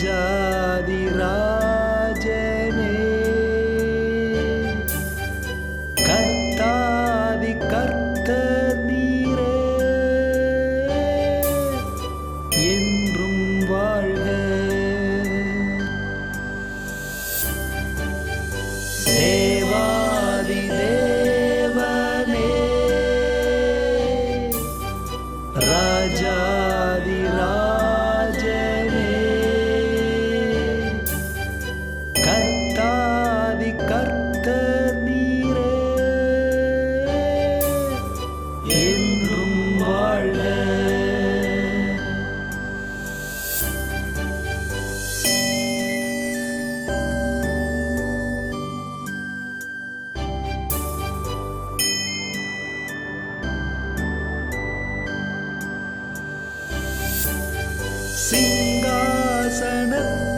जा සිංහාසනත්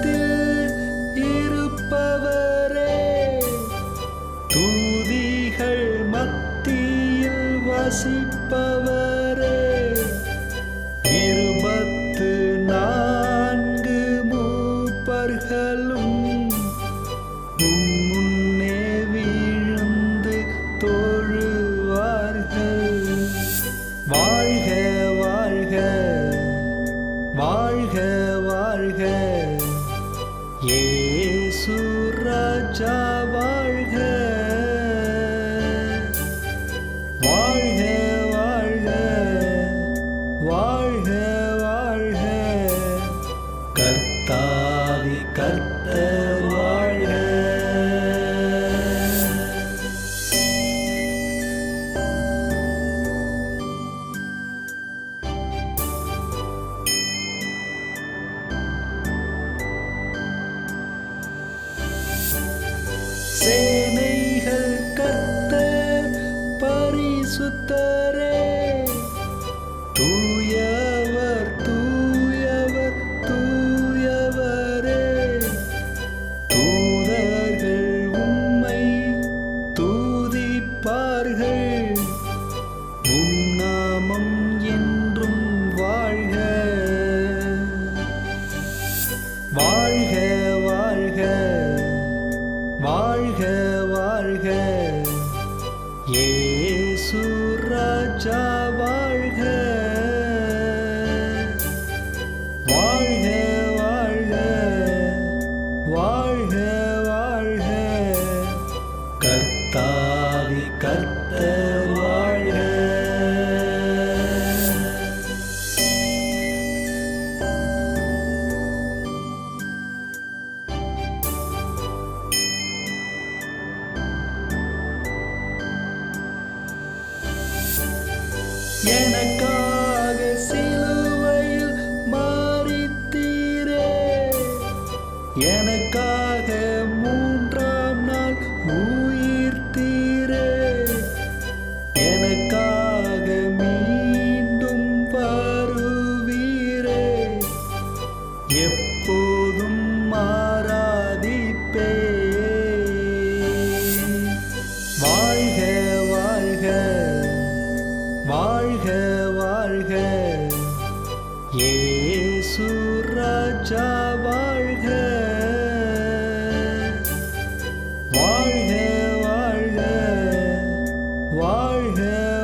பரிசுத்தரே தூயவர் தூயவர் தூயவரே. தூதர்கள் உம்மை தூதிப்பார்கள். உம் நாமம் என்றும் வாழ்க. வாழ்க வாழ்க. வாழ்க வாழ்க. இயேசு எனக்காக மூன்றாம் நாள் உயிர்த்தீரே எனக்காக மீண்டும் வருவீரே. எப்போதும் மாறாதிப்பே வாழ்க வாழ்க வாழ்க வாழ்க. இயேசு ராஜா. I have.